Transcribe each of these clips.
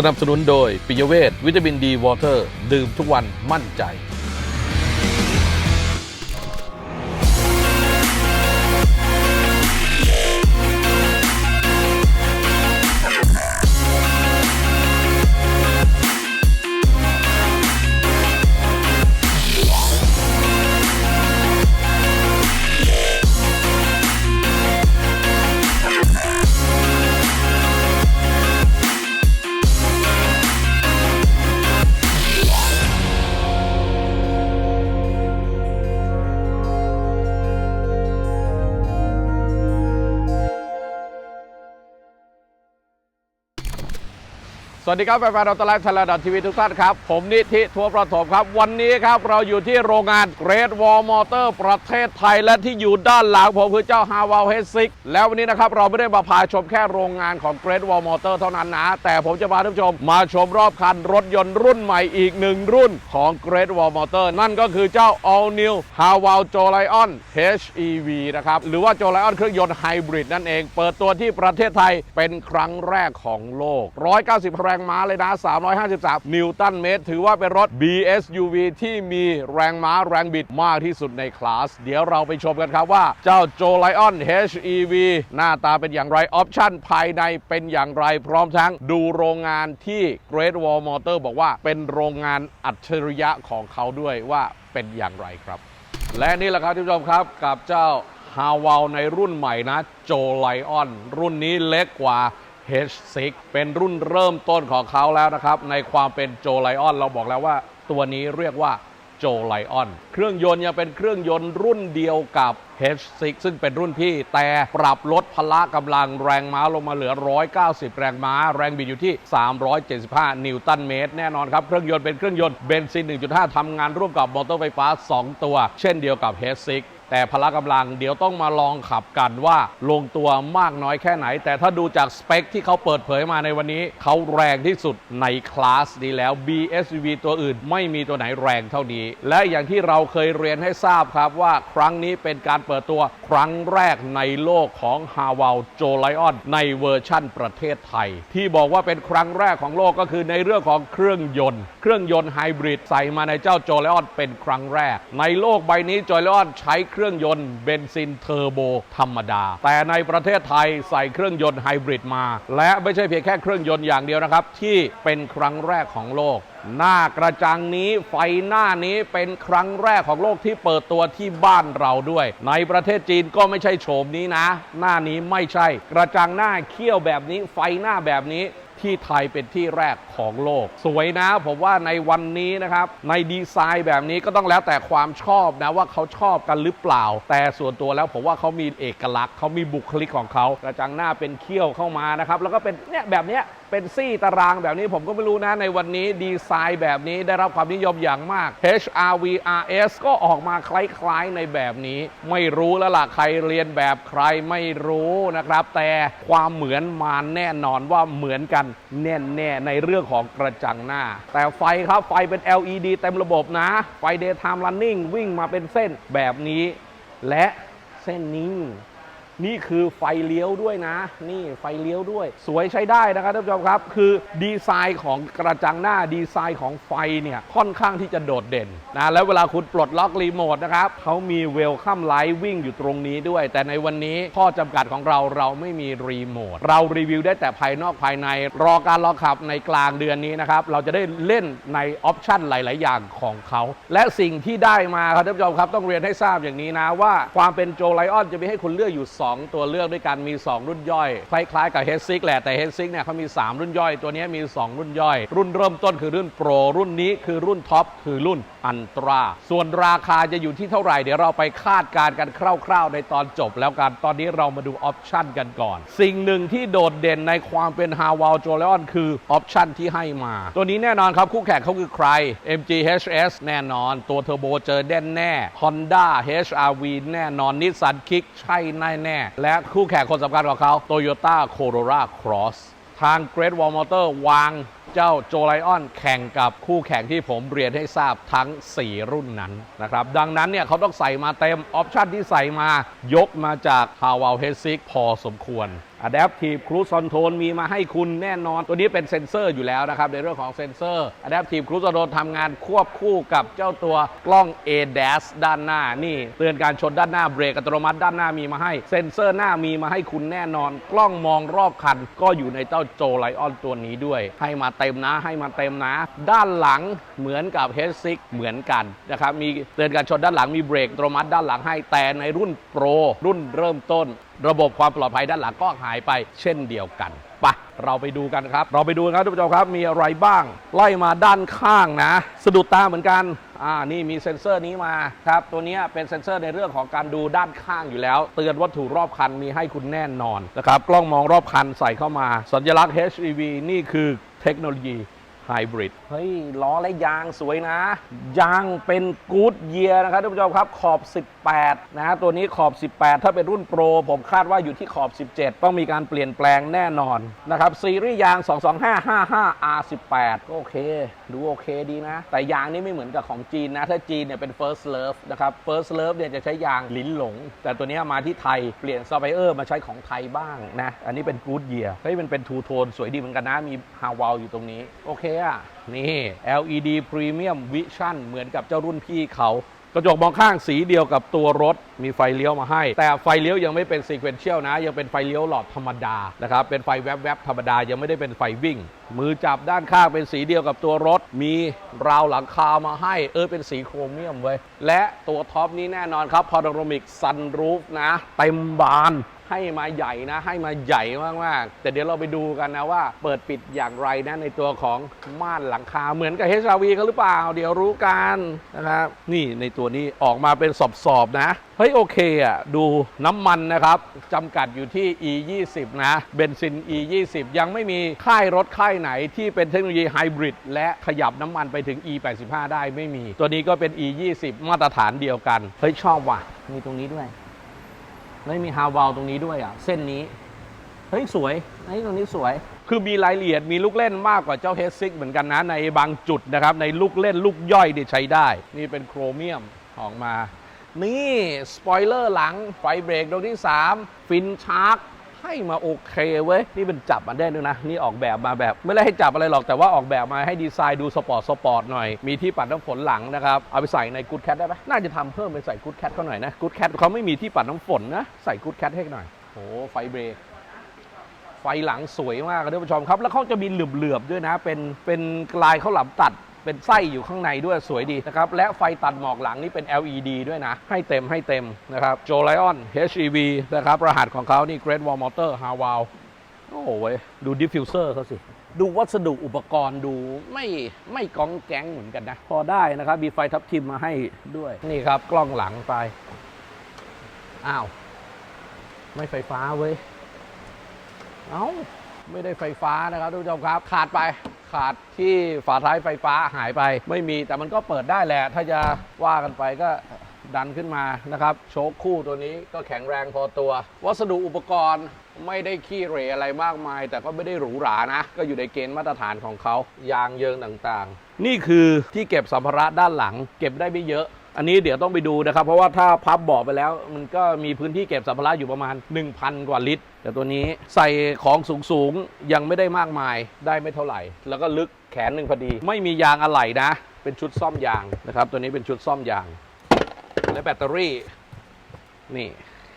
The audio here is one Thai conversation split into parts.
สนับสนุนโดยปิยเวทวิตามินดีวอเตอร์ ดื่มทุกวันมั่นใจ วัสดีครับแฟนๆเราตลาดทลาดทีวีทุกท่านครับ ผมนิธิทัวประถมครับ วันนี้ครับเราอยู่ที่โรงงานเกรดวอลมอเตอร์ประเทศไทยและที่อยู่ด้านหลังผมคือเจ้าฮาวาเฮซิกแล้ววันนี้นะครับเราไม่ได้มาพาชมแค่โรงงานของเกรดวอลมอเตอร์เท่านั้นนะ แต่ผมจะพาท่านผู้ชมมาชมรอบคันรถยนต์รุ่นใหม่อีกหนึ่งรุ่นของเกรดวอลมอเตอร์นั่นก็คือเจ้า All New h a w a l j o l i o n HEV นะครับหรือว่า j o l i o n เครื่องยนต์ไฮบริดนั่นเอง เปิดตัวที่ประเทศไทยเป็นครั้งแรกของโลก 190แรงงม้าเลยนะ 353 นิวตันเมตร ถือว่าเป็นรถ BSUV ที่มีแรงม้าแรงบิดมากที่สุดในคลาส เดี๋ยวเราไปชมกันครับว่าเจ้า j o l i o n HEV หน้าตาเป็นอย่างไร ออปชั่นภายในเป็นอย่างไร พร้อมทั้งดูโรงงานที่ Great Wall Motor บอกว่าเป็นโรงงานอัจฉริยะของเขาด้วยว่าเป็นอย่างไรครับ และนี่แหละครับท่านผู้ชมครับกับเจ้าฮาวาในรุ่นใหม่นะ โจไลออน รุ่นนี้เล็กกว่า H6 เป็นรุ่นเริ่มต้นของเขาแล้วนะครับ ในความเป็นโจไลออนเราบอกแล้วว่า ตัวนี้เรียกว่าโจไลออน เครื่องยนต์ยังเป็นเครื่องยนต์รุ่นเดียวกับ H6 ซึ่งเป็นรุ่นพี่ แต่ปรับลดพละกำลังแรงม้าลงมาเหลือ 190 แรงม้า แรงบิดอยู่ที่ 375 นิวตันเมตร แน่นอนครับ เครื่องยนต์เป็นเครื่องยนต์เบนซิน 1.5 ทำงานร่วมกับมอเตอร์ไฟฟ้า 2 ตัว เช่นเดียวกับ H6 แต่พละกำลังเดี๋ยวต้องมาลองขับกันว่าลงตัวมากน้อยแค่ไหน แต่ถ้าดูจากสเปคที่เขาเปิดเผยมาในวันนี้ เขาแรงที่สุดในคลาสนี้แล้ว BSUV ตัวอื่นไม่มีตัวไหนแรงเท่านี้ และอย่างที่เราเคยเรียนให้ทราบครับว่าครั้งนี้เป็นการเปิดตัวครั้งแรกในโลกของ h a w a l j o l i o n ในเวอร์ชั่นประเทศไทย ที่บอกว่าเป็นครั้งแรกของโลกก็คือในเรื่องของเครื่องยนต์ เครื่องยนต์ไฮบริดใส่มาในเจ้า j o l i o n เป็นครั้งแรก ในโลกใบนี้ j o l i o n ใช้เครื่องยนต์เบนซินเทอร์โบธรรมดา แต่ในประเทศไทยใส่เครื่องยนต์ไฮบริดมา และไม่ใช่เพียงแค่เครื่องยนต์อย่างเดียวนะครับที่เป็นครั้งแรกของโลกหน้ากระจังนี้ไฟหน้านี้เป็นครั้งแรกของโลกที่เปิดตัวที่บ้านเราด้วย ในประเทศจีนก็ไม่ใช่โฉมนี้นะ หน้านี้ไม่ใช่ กระจังหน้าเขี้ยวแบบนี้ไฟหน้าแบบนี้ที่ไทยเป็นที่แรกของโลก สวยนะ ผมว่าในวันนี้นะครับ ในดีไซน์แบบนี้ก็ต้องแล้วแต่ความชอบนะว่าเขาชอบกันหรือเปล่า แต่ส่วนตัวแล้วผมว่าเขามีเอกลักษณ์เขามีบุคลิกของเขากระจังหน้าเป็นเขี้ยวเข้ามานะครับ แล้วก็เป็นเนี่ยแบบเนี้ย เป็นซี่ตารางแบบนี้ผมก็ไม่รู้นะในวันนี้ดีไซน์แบบนี้ได้รับความนิยมอย่างมาก HRV RS ก็ออกมาคล้ายๆในแบบนี้ ไม่รู้แล้วล่ะใครเรียนแบบใครไม่รู้นะครับ แต่ความเหมือนมาแน่นอนว่าเหมือนกันแน่ๆในเรื่องของกระจังหน้า แต่ไฟครับไฟเป็น LED เต็มระบบนะ ไฟ daytime running วิ่งมาเป็นเส้นแบบนี้ และเส้นนี้ นี่คือไฟเลี้ยวด้วยนะ นี่ไฟเลี้ยวด้วย สวยใช้ได้นะครับท่านผู้ชมครับ คือดีไซน์ของกระจังหน้าดีไซน์ของไฟเนี่ยค่อนข้างที่จะโดดเด่นนะแล้วเวลาคุณปลดล็อกรีโมทนะครับเขามีเวลคัมไลท์วิ่งอยู่ตรงนี้ด้วย แต่ในวันนี้ข้อจำกัดของเราเราไม่มีรีโมทเรารีวิวได้แต่ภายนอกภายใน รอการลอขับในกลางเดือนนี้นะครับเราจะได้เล่นในออปชันหลาย ๆ อย่างของเขาและสิ่งที่ได้มาครับท่านผู้ชมครับต้องเรียนให้ทราบอย่างนี้นะว่าความเป็นโจไลออนจะมีให้คุณเลือกอยู่2ตัวเลือกด้วยกันมี 2 รุ่นย่อย คล้ายๆกับ h ฮ s i กแหละแต่ h ฮ s i กเนี่ยเขามี 3 รุ่นย่อย ตัวนี้มี 2 รุ่นย่อย รุ่นเริ่มต้นคือรุ่นโปรรุ่นนี้คือรุ่นท็อปคือรุ่นอันตรา ส่วนราคาจะอยู่ที่เท่าไหร่ เดี๋ยวเราไปคาดการณ์กันคร่าว ๆ ในตอนจบแล้วกัน ตอนนี้เรามาดูออปชันกันก่อน สิ่งหนึ่งที่โดดเด่นในความเป็น h a w a l j o l e o n คือออปชันที่ให้มา ตัวนี้แน่นอนครับ คู่แข่งเขาคือใคร MG HS แน่นอน ตัวเทอร์โบเจอแน่แน่ Honda HRV แน่นอน Nissan Kick ใช่แน่แน่ และคู่แข่งคนสำคัญของเขา Toyota Corolla Cross ทาง Great Wall Motor วาง เจ้าโจไลออนแข่งกับคู่แข่งที่ผมเรียนให้ทราบทั้ง 4 รุ่นนั้นนะครับ ดังนั้นเนี่ยเขาต้องใส่มาเต็ม ออปชันที่ใส่มายกมาจากฮาวเวลเฮซิกพอสมควร Adaptive Cruise Control มีมาให้คุณแน่นอน ตัวนี้เป็นเซ็นเซอร์อยู่แล้วนะครับ ในเรื่องของเซ็นเซอร์ Adaptive Cruise Control ทำงานควบคู่กับเจ้าตัวกล้อง ADAS ด้านหน้านี่ เตือนการชนด้านหน้าเบรกอัตโนมัติด้านหน้ามีมาให้เซ็นเซอร์หน้ามีมาให้คุณแน่นอน กล้องมองรอบคัน ก็อยู่ในเจ้าโจไลออนตัวนี้ด้วย ให้มาเต็มนะให้มาเต็มนะ ด้านหลังเหมือนกับ H6 เหมือนกันนะครับมีเตือนการชนด้านหลังมีเบรกอัตโนมัติด้านหลังให้แต่ในรุ่นโปรรุ่นเริ่มต้น ระบบความปลอดภัยด้านหลังก็หายไปเช่นเดียวกันไปะเราไปดูกันครับ เราไปดูกันครับทุกผู้ชมครับ มีอะไรบ้าง ไล่มาด้านข้างนะ สะดุดตาเหมือนกัน อ่า นี่มีเซ็นเซอร์นี้มาครับ ตัวนี้เป็นเซ็นเซอร์ในเรื่องของการดูด้านข้างอยู่แล้ว เตือนวัตถุรอบคันมีให้คุณแน่นอนนะครับ กล้องมองรอบคันใส่เข้ามา สัญลักษณ์ HEV นี่คือเทคโนโลยี ไฮบริดเฮ้ย ล้อและยางสวยนะ ยางเป็นกู๊ดเยียนะครับท่านผู้ชมครับขอบ 18 นะ ตัวนี้ขอบ 18 ถ้าเป็นรุ่นโปร ผมคาดว่าอยู่ที่ขอบ 17 ต้องมีการเปลี่ยนแปลงแน่นอนนะครับ ซีรีส์ยาง 22555 R18 ก็โอเค ดูโอเคดีนะ แต่ยางนี่ไม่เหมือนกับของจีนนะ ถ้าจีนเนี่ยเป็น First Love นะครับ First Love เนี่ยจะใช้ยางลิ้นหลง แต่ตัวนี้มาที่ไทยเปลี่ยนซัพพลายเออร์มาใช้ของไทยบ้างนะ อันนี้เป็นกู๊ดเยียเฮ้ยมันเป็นทูโทนสวยดีเหมือนกันนะ มีฮาวาลอยู่ตรงนี้ โอเคอะนี่ LED Premium Vision เหมือนกับเจ้ารุ่นพี่เขา ระจกมองข้างสีเดียวกับตัวรถมีไฟเลี้ยวมาให้ แต่ไฟเลี้ยวยังไม่เป็นซีเควนเชียลนะ ยังเป็นไฟเลี้ยวหลอดธรรมดานะครับเป็นไฟแวบๆธรรมดายังไม่ได้เป็นไฟวิ่ง มือจับด้านข้างเป็นสีเดียวกับตัวรถ มีราวหลังคามาให้ เออเป็นสีโครเมียมเว้ยและตัวท็อปนี้แน่นอนครับพาราโรมิกซันรูฟนะเต็มบาน ให้มาใหญ่นะ ให้มาใหญ่มากๆ แต่เดี๋ยวเราไปดูกันนะว่า เปิดปิดอย่างไรนะในตัวของม่านหลังคาเหมือนกับ HRV เขาหรือเปล่า เดี๋ยวรู้กันนะครับนี่ในตัวนี้ออกมาเป็นสอบๆนะเฮ้ยโอเคอะดูน้ำมันนะครับจำกัดอยู่ที่ E 2 0นะเบนซิน E 2 0ยังไม่มีค่ายรถค่ายไหนที่เป็นเทคโนโลยีไฮบริดและขยับน้ำมันไปถึง E 8 5ได้ไม่มี ตัวนี้ก็เป็น E 2 0มาตรฐานเดียวกัน เฮ้ยชอบว่ะ มีตรงนี้ด้วย ไม่มีฮาวาลตรงนี้ด้วยอะ เส้นนี้ เฮ้ย สวยเฮ้ยตรงนี้สวย คือมีรายละเอียดมีลูกเล่นมากกว่าเจ้าเฮดซิกเหมือนกันนะ ในบางจุดนะครับ ในลูกเล่นลูกย่อยเนี่ยใช้ได้ นี่เป็นโครเมียมออกมา นี่ สปอยเลอร์หลังไฟเบรกตรงที่ 3 ฟินชาร์ก ให้มาโอเคเว้ย นี่เป็นจับมาได้ด้วยนะ นี่ออกแบบมาแบบ ไม่ได้ให้จับอะไรหรอกแต่ว่าออกแบบมาให้ดีไซน์ดูสปอร์ตสปอร์ตหน่อย มีที่ปัดน้ำฝนหลังนะครับ เอาไปใส่ในกูดแคทได้ไหมน่าจะทำเพิ่มไปใส่กูดแคทเขาหน่อยนะกูดแคทเขาไม่มีที่ปัดน้ำฝนนะใส่กูดแคทให้หน่อยโอ้ไฟเบรกไฟหลังสวยมากครับท่านผู้ชมครับ แล้วเขาจะมีเหลือบๆด้วยนะ เป็นเป็นลายข้าวหลามตัด เป็นไส้อยู่ข้างในด้วยสวยดีนะครับ และไฟตัดหมอกหลังนี่เป็น LED ด้วยนะ ให้เต็มให้เต็มนะครับ j o l i o n HEV นะครับ รหัสของเขานี่ Great Wall Motor h a w a l โอ้โหเว้ยดูดิฟฟิวเซอร์เขาสิ ดูวัสดุอุปกรณ์ดูไม่ไม่กองแก๊งเหมือนกันนะ พอได้นะครับ มีไฟทับทิมมาให้ด้วย นี่ครับ กล้องหลังไป อ้าว ไม่ไฟฟ้าเว้ย เอ้า ไม่ได้ไฟฟ้านะครับทุกผู้ชมครับ ขาดไป ขาดที่ฝาท้ายไฟฟ้าหายไป ไม่มีแต่มันก็เปิดได้แหละ ถ้าจะว่ากันไปก็ดันขึ้นมานะครับ โชคคู่ตัวนี้ก็แข็งแรงพอตัว วัสดุอุปกรณ์ไม่ได้ขี้เหร่อะไรมากมาย แต่ก็ไม่ได้หรูหรานะ ก็อยู่ในเกณฑ์มาตรฐานของเขายางเยิงต่างๆ นี่คือที่เก็บสัมภาระด้านหลัง เก็บได้ไม่เยอะ อันนี้เดี๋ยวต้องไปดูนะครับ เพราะว่าถ้าพับบาะไปแล้ว มันก็มีพื้นที่เก็บสัมภาระอยู่ประมาณ 1,000 กว่าลิตร แต่ตัวนี้ใส่ของสูงๆ ยังไม่ได้มากมายได้ไม่เท่าไหร่ แล้วก็ลึกแขนหนึ่งพอดี ไม่มียางอะไหล่นะ เป็นชุดซ่อมยางนะครับ ตัวนี้เป็นชุดซ่อมยาง และแบตเตอรี่นี่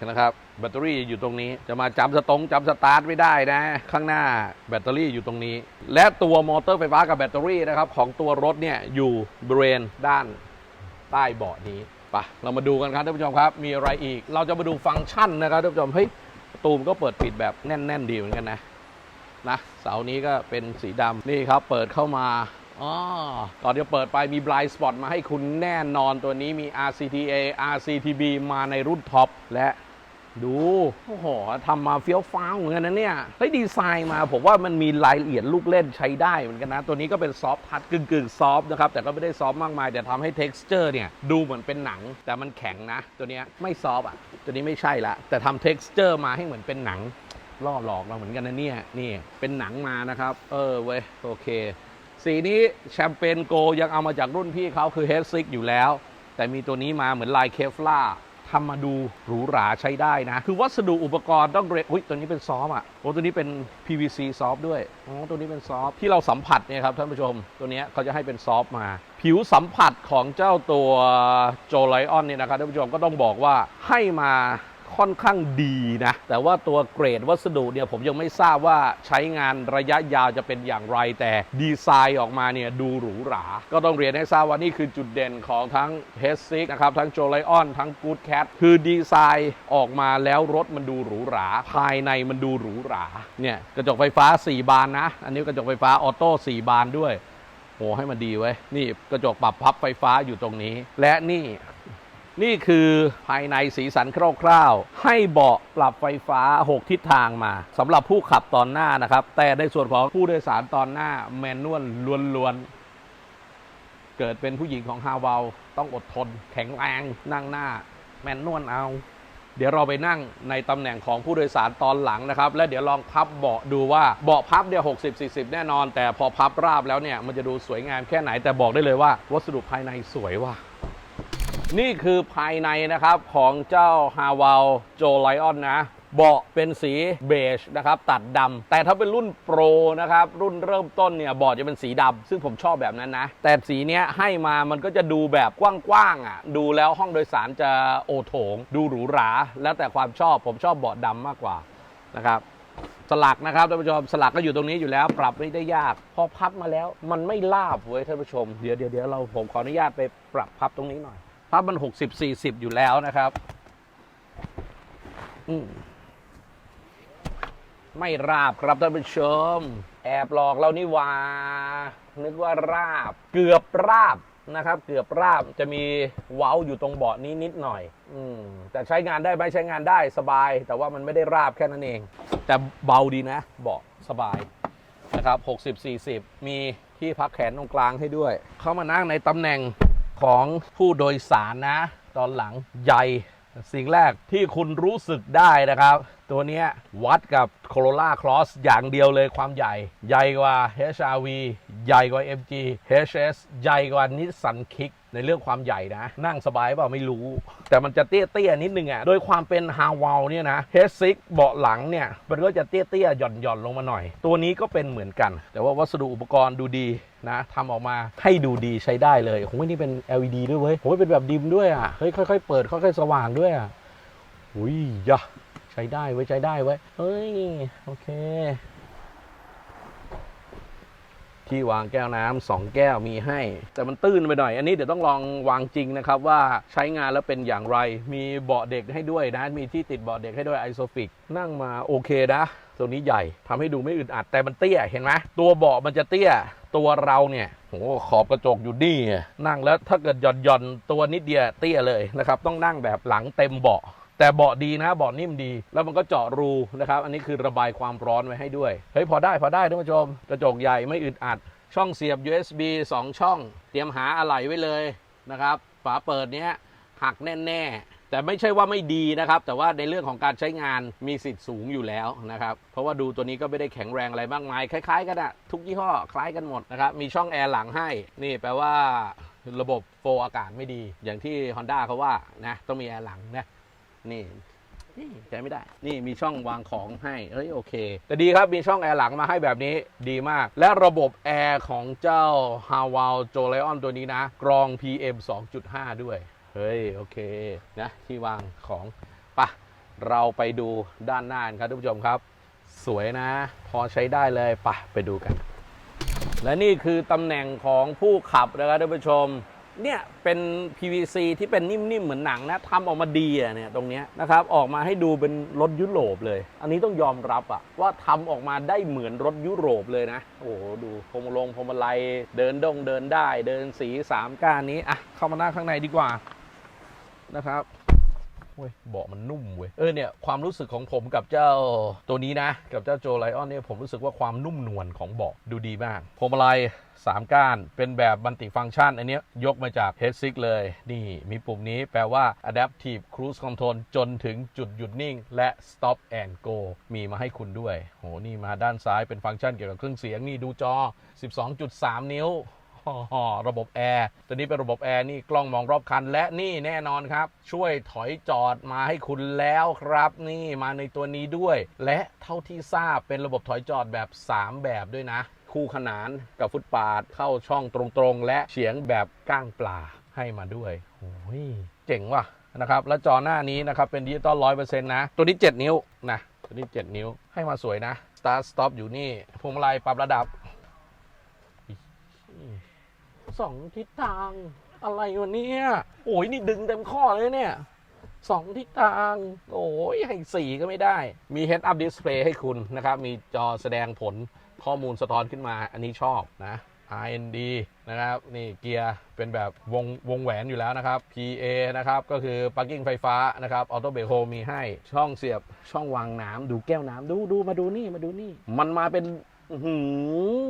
นะครับแบตเตอรี่อยู่ตรงนี้จะมาจำสตงจำสตาร์ทไม่ได้นะ ข้างหน้าแบตเตอรี่อยู่ตรงนี้ และตัวมอเตอร์ไฟฟ้ากับแบตเตอรี่นะครับของตัวรถเนี่ยอยู่บริเวณด้าน ใต้เบาะนี้ปะเรามาดูกันครับท่านผู้ชมครับ มีอะไรอีก เราจะมาดูฟังก์ชันนะครับท่านผู้ชมเฮ้ยประตูมนก็เปิดปิดแบบแน่น ๆ ดีเหมือนกันนะนะเสานี้ก็เป็นสีดำนี่ครับเปิดเข้ามาอ๋อตอนจะเปิดไปมี blind spot มาให้คุณแน่นอนตัวนี้มี RCTA RCTB มาในรุ่นท็อปและ ดูโอ้โหทำมาเฟี้ยวฟ้าวเหมือนกันนะเนี่ยเฮ้ยดีไซน์มาผมว่ามันมีรายละเอียดลูกเล่นใช้ได้เหมือนกันนะ ตัวนี้ก็เป็นซอฟทัชกึ่งกึ่งซอฟนะครับ แต่ก็ไม่ได้ซอฟมากมาย แต่ทำให้ t e x t อร์เนี่ย ดูเหมือนเป็นหนัง แต่มันแข็งนะ ตัวนี้ไม่ซอฟอะ ตัวนี้ไม่ใช่ละ แต่ทำ t e x t อร์มาให้เหมือนเป็นหนังล่อหลอกเราเหมือนกันนะเนี่ยนี่เป็นหนังมานะครับ เออเว้ยโอเค สีนี้แชมเปญโกยังเอามาจากรุ่นพี่เขาคือ h ฮดซิกอยู่แล้ว แต่มีตัวนี้มาเหมือนลายเคฟล่า ทำมาดูหรูหราใช้ได้นะ คือวัสดุอุปกรณ์ต้องเรียนอุ้ยตัวนี้เป็นซอฟต์อะโอ้ตัวนี้เป็น PVC ซอฟต์ด้วยอ๋อตัวนี้เป็นซอฟต์ที่เราสัมผัสเนี่ยครับท่านผู้ชม ตัวนี้เขาจะให้เป็นซอฟต์มา ผิวสัมผัสของเจ้าตัวโจไลออนเนี่ยนะครับท่านผู้ชมก็ต้องบอกว่าให้มา ค่อนข้างดีนะ แต่ว่าตัวเกรดวัสดุเนี่ยผมยังไม่ทราบว่าใช้งานระยะยาวจะเป็นอย่างไร แต่ดีไซน์ออกมาเนี่ยดูหรูหรา ก็ต้องเรียนให้ทราบว่านี่คือจุดเด่นของทั้ง h e s i นะครับ ทั้ง j o l i o n ทั้ง Good Cat คือดีไซน์ออกมาแล้วรถมันดูหรูหรา ภายในมันดูหรูหราเนี่ยกระจกไฟฟ้า 4 บานนะ อันนี้กระจกไฟฟ้าออโต้4บานด้วยโหให้มันดีไว้ นี่กระจกปรับพับไฟฟ้าอยู่ตรงนี้ และนี่ นี่คือภายในสีสันคร่าวๆ ให้เบาะปรับไฟฟ้า 6 ทิศทางมาสำหรับผู้ขับตอนหน้านะครับ แต่ในส่วนของผู้โดยสารตอนหน้าแมนนวลล้วนๆ เกิดเป็นผู้หญิงของฮาวาต้องอดทน แข็งแรงนั่งหน้า แมนนวลเอา เดี๋ยวเราไปนั่งในตำแหน่งของผู้โดยสารตอนหลังนะครับ และเดี๋ยวลองพับเบาะดูว่าเบาะพับเนี่ยหกสิบสี่สิบแน่นอน แต่พอพับราบแล้วเนี่ยมันจะดูสวยงามแค่ไหนแต่บอกได้เลยว่า วัสดุภายในสวยว่ะ นี่คือภายในนะครับของเจ้า h a w a l j o Lion นนะเบาะเป็นสีเบจนะครับตัดดำแต่ถ้าเป็นรุ่นโปรนะครับรุ่นเริ่มต้นเนี่ยเบาะจะเป็นสีดำซึ่งผมชอบแบบนั้นนะ แต่สีเนี้ยให้มามันก็จะดูแบบกว้างๆอะดูแล้วห้องโดยสารจะโอโถง ดูหรูหรา แล้วแต่ความชอบผมชอบเบาะดำมากกว่านะครับสลักนะครับท่านผู้ชมสลักก็อยู่ตรงนี้อยู่แล้ว ปรับไม่ได้ยาก พอพับมาแล้วมันไม่ลาบเว้ยท่านผู้ชมเดี๋ยวเดี๋ยวเราผมขออนุญาตไปปรับพับตรงนี้หน่อย พับมัน60 40อยู่แล้วนะครับมไม่ราบครับท่านผู้ชม แอบหลอกเรานี่วา นึกว่าราบ เกือบราบนะครับ เกือบราบจะมีเว้าอยู่ตรงเบาะนี้นิดหน่อย อืมแต่ใช้งานได้ไหมใช้งานได้สบาย แต่ว่ามันไม่ได้ราบแค่นั้นเอง แต่เบาดีนะ เบาะสบายนะครับ 60 40 มีที่พักแขนตรงกลางให้ด้วย เข้ามานั่งในตำแหน่ง ของผู้โดยสารนะ ตอนหลังใหญ่สิ่งแรกที่คุณรู้สึกได้นะครับ ตัวนี้วัดกับ Corolla Cross อย่างเดียวเลยความใหญ่ ใหญ่กว่า HRV ใหญ่กว่า MG HS ใหญ่กว่า Nissan Kick ในเรื่องความใหญ่นะ นั่งสบายเปล่าไม่รู้ แต่มันจะเตี้ยๆนิดนึงอะโดยความเป็น h a w a l เนี่ยนะ H6 เบาะหลังเนี่ย มันก็จะเตี้ยๆหย่อนๆลงมาหน่อย ตัวนี้ก็เป็นเหมือนกัน แต่ว่าวัสดุอุปกรณ์ดูดีนะทำออกมาให้ดูดีใช้ได้เลยโอ้ยนี่เป็น LED ด้วยเว้ยโอ้ยเป็นแบบดิมด้วยอะเฮ้ยค่อยๆเปิดค่อยๆสว่างด้วยอะอุ้ยยะใช้ได้ไว้ใช้ได้ไว้เฮ้ยโอเค ที่วางแก้วน้ำสองแก้วมีให้ แต่มันตื้นไปหน่อย อันนี้เดี๋ยวต้องลองวางจริงนะครับว่าใช้งานแล้วเป็นอย่างไร มีเบาะเด็กให้ด้วยนะ มีที่ติดเบาะเด็กให้ด้วยไอโซฟิกนั่งมาโอเคนะตัวนี้ใหญ่ทำให้ดูไม่อึดอัดแต่มันเตี้ยเห็นไหมตัวเบาะมันจะเตี้ยตัวเราเนี่ยโหขอบกระจกอยู่นี่นั่งแล้วถ้าเกิดหย่อนหย่อนตัวนิดเดียวเตี้ยเลยนะครับต้องนั่งแบบหลังเต็มเบาะ แต่เบาะดีนะเบาะนิ่มดี แล้วมันก็เจาะรูนะครับ อันนี้คือระบายความร้อนไว้ให้ด้วย เฮ้ย พอได้พอได้ท่านผู้ชม กระจกใหญ่ไม่อึดอัด ช่องเสียบ USB 2 ช่อง เตรียมหาอะไหล่ไว้เลยนะครับ ฝาเปิดเนี้ยหักแน่ๆ แต่ไม่ใช่ว่าไม่ดีนะครับ แต่ว่าในเรื่องของการใช้งานมีสิทธิ์สูงอยู่แล้วนะครับ เพราะว่าดูตัวนี้ก็ไม่ได้แข็งแรงอะไรมากมาย คล้ายๆ กันอะทุกยี่ห้อคล้ายกันหมดนะครับ มีช่องแอร์หลังให้ นี่แปลว่าระบบโฟอากาศไม่ดี อย่างที่ Honda เขาว่านะ ต้องมีแอร์หลังนะ นี่นี่ใช้ไม่ได้ นี่มีช่องวางของให้ เฮ้ยโอเค แต่ดีครับ มีช่องแอร์หลังมาให้แบบนี้ ดีมาก และระบบแอร์ของเจ้า h a w a l j o l i o n ตัวนี้นะ กรอง PM 2.5 ด้วย เฮ้ย โอเค นะ ที่วางของปะเราไปดูด้านหน้ากันครับทุกผู้ชมครับ สวยนะ พอใช้ได้เลยปะไปดูกัน และนี่คือตำแหน่งของผู้ขับนะครับท่านผู้ชม เนี่ยเป็น PVC ที่เป็นนิ่มๆ เหมือนหนังนะทำออกมาดีอะเนี่ยตรงเนี้ยนะครับออกมาให้ดูเป็นรถยุโรปเลย อันนี้ต้องยอมรับอะว่าทำออกมาได้เหมือนรถยุโรปเลยนะ โอ้โหดูพวงมาลงพวงมาลัยเดินดงเดินได้ เดินสีสามก้านนี้อะเข้ามาหน้าข้างในดีกว่านะครับ ว้ยเบาะมันนุ่มเว้ยเออเนี่ยความรู้สึกของผมกับเจ้าตัวนี้นะ กับเจ้าโจไลออนเนี่ยผมรู้สึกว่าความนุ่มนวลของเบาะดูดีมากพวงมาลัย3ก้านเป็นแบบบันติฟังก์ชัน อันนี้ยยกมาจาก h e a d s i เลย นี่มีปุ่มนี้แปลว่า Adaptive Cruise Control จนถึงจุดหยุดนิ่ง และ Stop and Go มีมาให้คุณด้วย โห นี่มาด้านซ้ายเป็นฟังก์ชันเกี่ยวกับเครื่องเสียง นี่ดูจอ 12.3 นิ้ว ระบบแอร์ตัวนี้เป็นระบบแอร์นี่กล้องมองรอบคัน และนี่แน่นอนครับ ช่วยถอยจอดมาให้คุณแล้วครับ นี่มาในตัวนี้ด้วย และเท่าที่ทราบเป็นระบบถอยจอดแบบ 3 แบบด้วยนะ คู่ขนานกับฟุตปาดเข้าช่องตรงๆ และเฉียงแบบก้างปลาให้มาด้วยโอ้ยเจ๋งว่ะนะครับแล้วจอหน้านี้นะครับเป็นดิจิตอลร้อยเปอร์เซ็นต์นะ ตัวนี้ 7 นิ้วนะตัวนี้ 7 นิ้วให้มาสวยนะ Start Stop อยู่นี่พวงมาลัยปรับระดับ สองทิศทางอะไรวะเนี่ยโอ้ยนี่ดึงเต็มข้อเลยเนี่ยสองทิศทาง โอ้ยให้สี่ก็ไม่ได้ มี Head Up Display ให้คุณนะครับ มีจอแสดงผลข้อมูลสะท้อนขึ้นมา อันนี้ชอบนะ RND นะครับ นี่เกียร์เป็นแบบวงวงแหวนอยู่แล้วนะครับ PA นะครับ ก็คือ parking ไฟฟ้านะครับ Auto b r a k e มีให้ช่องเสียบช่องวางน้ำดูแก้วน้ำดูดูมาดูนี่มาดูนี่ มันมาเป็นหื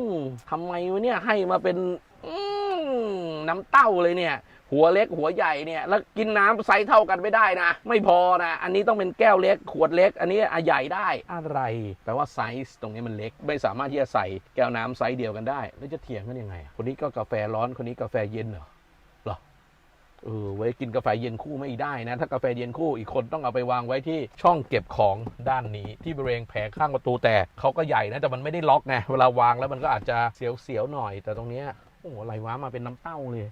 อทำไมวะเนี่ยให้มาเป็น น้ำเต้าเลยเนี่ย หัวเล็กหัวใหญ่เนี่ย แล้วกินน้ำไซส์เท่ากันไม่ได้นะ ไม่พอนะ อันนี้ต้องเป็นแก้วเล็ก ขวดเล็ก อันนี้อะใหญ่ได้อะไรแปลว่าไซส์ตรงนี้มันเล็ก ไม่สามารถที่จะใส่แก้วน้ำไซส์เดียวกันได้ แล้วจะเถียงกันยังไงอะคนนี้ก็กาแฟร้อนคนนี้กาแฟเย็นเหรอเหรอเออไว้กินกาแฟเย็นคู่ไม่ได้นะ ถ้ากาแฟเย็นคู่อีกคนต้องเอาไปวางไว้ที่ช่องเก็บของด้านนี้ ที่บริเวณแผงข้างประตูแต่เขาก็ใหญ่นะแต่มันไม่ได้ล็อกไงเวลาวางแล้วมันก็อาจจะเสียวๆหน่อย แต่ตรงเนี้ย โอ้โหอะไรวะมาเป็นน้ำเต้าเลย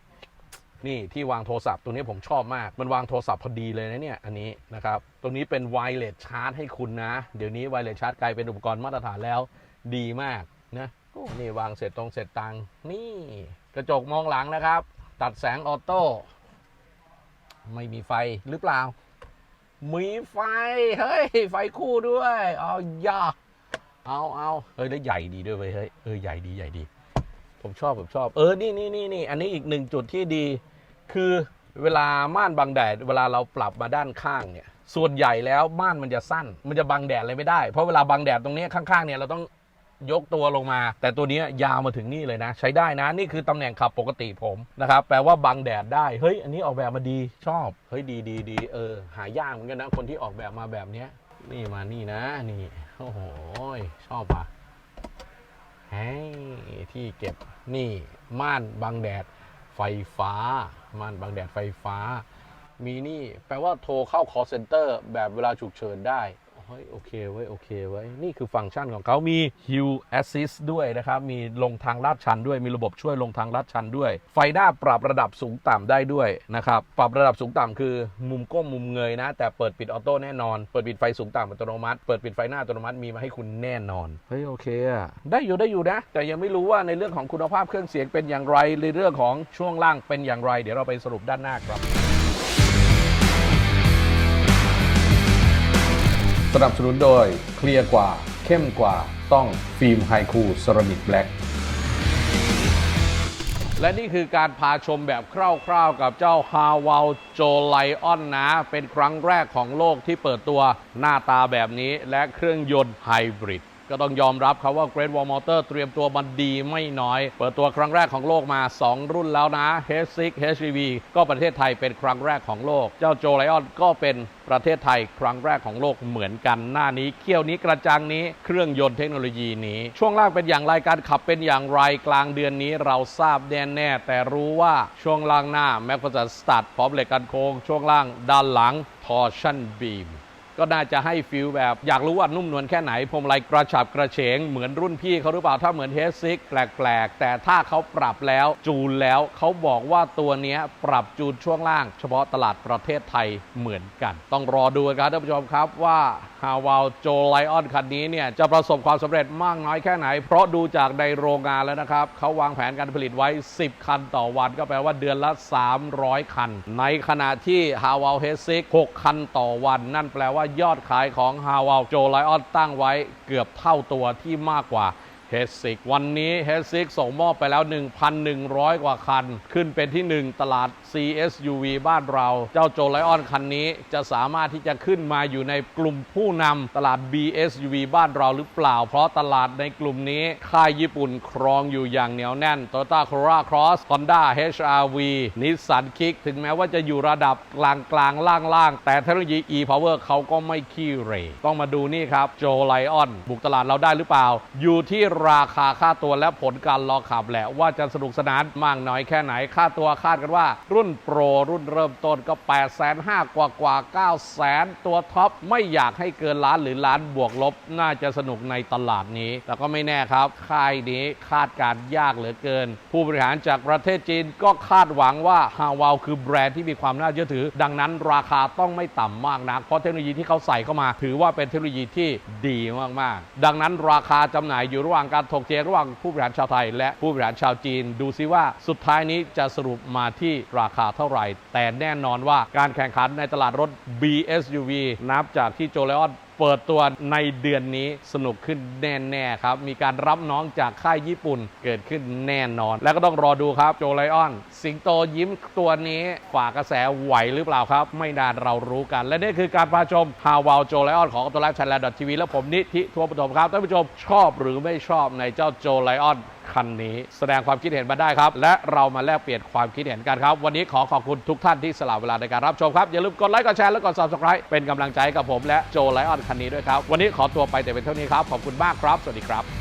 นี่ที่วางโทรศัพท์ตรงนี้ผมชอบมาก มันวางโทรศัพท์พอดีเลยนะเนี่ย อันนี้นะครับตรงนี้เป็นไวเลสชาร์จให้คุณนะ เดี๋ยวนี้ไวเลสชาร์จกลายเป็นอุปกรณ์มาตรฐานแล้วดีมากนะโอ้นี่วางเสร็จตรงเสร็จตังนี่ กระจกมองหลังนะครับ ตัดแสงออโต้ไม่มีไฟหรือเปล่า มีไฟ เฮ้ย ไฟคู่ด้วย เอาอยาเอาเอาเฮ้ย แล้วใหญ่ดีด้วยเว้ย เฮ้ย เออ ใหญ่ดี ใหญ่ดี ผมชอบผมชอบ เออ นี่นี่นี่นี่อันนี้อีกหนึ่งจุดที่ดี คือเวลาม่านบังแดด เวลาเราปรับมาด้านข้างเนี่ย ส่วนใหญ่แล้วม่านมันจะสั้น มันจะบังแดดอะไรไม่ได้ เพราะเวลาบังแดดตรงนี้ข้างๆเนี่ยเราต้องยกตัวลงมา แต่ตัวนี้ยาวมาถึงนี่เลยนะ ใช้ได้นะ นี่คือตำแหน่งขับปกติผมนะครับ แปลว่าบังแดดได้ เฮ้ย อันนี้ออกแบบมาดีชอบ เฮ้ยดีดีดีเออ หายากเหมือนกันนะ คนที่ออกแบบมาแบบเนี้ยนี่มานี่นะ นี่ โอ้โห ชอบว่ะ เฮ้ที่เก็บนี่ม่านบังแดดไฟฟ้า ม่านบังแดดไฟฟ้า มีนี่แปลว่าโทรเข้า call center แบบเวลาฉุกเฉินได้ เฮ้ยโอเคไว้ยโอเคไว้ยนี่คือฟังก์ชันของเขามี Hill Assist ด้วยนะครับ มีลงทางลาดชันด้วยมีระบบช่วยลงทางลาดชันด้วย ไฟหน้าปรับระดับสูงต่ำได้ด้วยนะครับ ปรับระดับสูงต่ำคือมุมก้มมุมเงยนะ แต่เปิดปิดออโต้แน่นอน เปิดปิดไฟสูงต่ำอัตโนมัติ เปิดปิดไฟหน้าอัตโนมัติมีมาให้คุณแน่นอนเฮ้ยโอเคอะได้อยู่ได้อยู่นะ แต่ยังไม่รู้ว่าในเรื่องของคุณภาพเครื่องเสียงเป็นอย่างไรในเรื่องของช่วงล่างเป็นอย่างไร เดี๋ยวเราไปสรุปด้านหน้าครับ สนับสนุนโดยเคลียร์กว่า เข้มกว่าต้องฟิล์มไฮคูเซรามิกแบล็กและนี่คือการพาชมแบบคร่าวๆ กับเจ้าฮาวาลโจไลออนนะ เป็นครั้งแรกของโลกที่เปิดตัวหน้าตาแบบนี้และเครื่องยนต์ไฮบริด ก็ต้องยอมรับครับว่า Great Wall Motor เตรียมตัวมันดีไม่น้อย เปิดตัวครั้งแรกของโลกมา 2 รุ่นแล้วนะ H6 HEV ก็ประเทศไทยเป็นครั้งแรกของโลก เจ้าโจไลออนก็เป็นประเทศไทยครั้งแรกของโลกเหมือนกันหน้านี้เขี้ยวนี้กระจังนี้เครื่องยนต์เทคโนโลยีนี้ ช่วงล่างเป็นอย่างไรการขับเป็นอย่างไรกลางเดือนนี้เราทราบแน่ๆแต่รู้ว่าช่วงล่างหน้าแม็กก็จะสตาร์ทพร้อมเหล็กกันโค้งช่วงล่างด้านหลังทอร์ชั่นบีม ก็น่าจะให้ฟิลแบบอยากรู้ว่านุ่มนวลแค่ไหนพรมลายกระฉับกระเฉง เหมือนรุ่นพี่เขาหรือเปล่าถ้าเหมือนเฮสซิกแปลกๆ แต่ถ้าเขาปรับแล้วจูนแล้วเขาบอกว่าตัวนี้ปรับจูนช่วงล่าง เฉพาะตลาดประเทศไทยเหมือนกัน ต้องรอดูครับท่านผู้ชมครับว่าฮาวาลโจไลออนคันนี้เนี่ยจะประสบความสำเร็จมากน้อยแค่ไหน เพราะดูจากในโรงงานแล้วนะครับเขาวางแผนการผลิตไว้ 10 คันต่อวันก็แปลว่าเดือนละ 300 คัน ในขณะที่ฮาวาลเฮสซิก6คันต่อวัน นั่นแปลว่ายอดขายของฮาวาลโจไลออนตั้งไว้เกือบเท่าตัวที่มากกว่า เฮสซิกวันนี้เฮสซิกส่งมอบไปแล้ว 1,100 กว่าคัน ขึ้นเป็นที่ 1 ตลาด CSUV บ้านเรา เจ้าโจไลออนคันนี้จะสามารถที่จะขึ้นมาอยู่ในกลุ่มผู้นำตลาด BSUV บ้านเราหรือเปล่า เพราะตลาดในกลุ่มนี้ ค่ายญี่ปุ่นครองอยู่อย่างเหนียวแน่น Toyota Corolla Cross Honda HRV Nissan Kick ถึงแม้ว่าจะอยู่ระดับกลางกลางล่างล่างๆแต่เทคโนโลยี e-power เขาก็ไม่ขี้เร่ต้องมาดูนี่ครับโจไลออนบุกตลาดเราได้หรือเปล่า อยู่ที่ราคาค่าตัวและผลการลองขับแหละว่าจะสนุกสนานมากน้อยแค่ไหนค่าตัวคาดกันว่า รุ่นโปรรุ่นเริ่มต้นก็8 5 0 0 0กว่ากว่า9 0 0 0 0ตัวท็อปไม่อยากให้เกินล้านหรือล้านบวกลบ น่าจะสนุกในตลาดนี้ แต่ก็ไม่แน่ครับ ค่ายนี้คาดการยากเหลือเกิน ผู้บริหารจากประเทศจีนก็คาดหวังว่าฮาวาวคือแบรนด์ที่มีความน่าเชื่อถือ ดังนั้นราคาต้องไม่ต่ำมากนักเพราะเทคโนโลยีที่เขาใส่เข้ามา ถือว่าเป็นเทคโนโลยีที่ดีมากๆ ดังนั้นราคาจำหน่ายอยู่ระหว่างการถกเถียงระหว่างผู้บริหารชาวไทย และผู้บริหารชาวจีน ดูซิว่าสุดท้ายนี้จะสรุปมาที่ราคาเท่าไหร่ แต่แน่นอนว่าการแข่งขันในตลาดรถ BSUV นับจากที่โจเลออน เปิดตัวในเดือนนี้สนุกขึ้นแน่ๆครับ มีการรับน้องจากค่ายญี่ปุ่นเกิดขึ้นแน่นอน แล้วก็ต้องรอดูครับโจไลออน สิงโตยิ้มตัวนี้ฝากกระแสไหวหรือเปล่าครับ ไม่นานเรารู้กัน และนี่คือการพาชมฮาวาวโจไลออนของตัวไลฟ์ชันแลนด์ทีวีและผมนิธิทัวร์ปฐมครับท่านผู้ชมชอบหรือไม่ชอบในเจ้าโจไลออน คันนี้ แสดงความคิดเห็นมาได้ครับ และเรามาแลกเปลี่ยนความคิดเห็นกันครับ วันนี้ขอขอบคุณทุกท่านที่สละเวลาในการรับชมครับ อย่าลืมกดไลค์กดแชร์และกด subscribe เป็นกำลังใจกับผมและโจไลออนคันนี้ด้วยครับวันนี้ขอตัวไปแต่เป็นเท่านี้ครับขอบคุณมากครับ สวัสดีครับ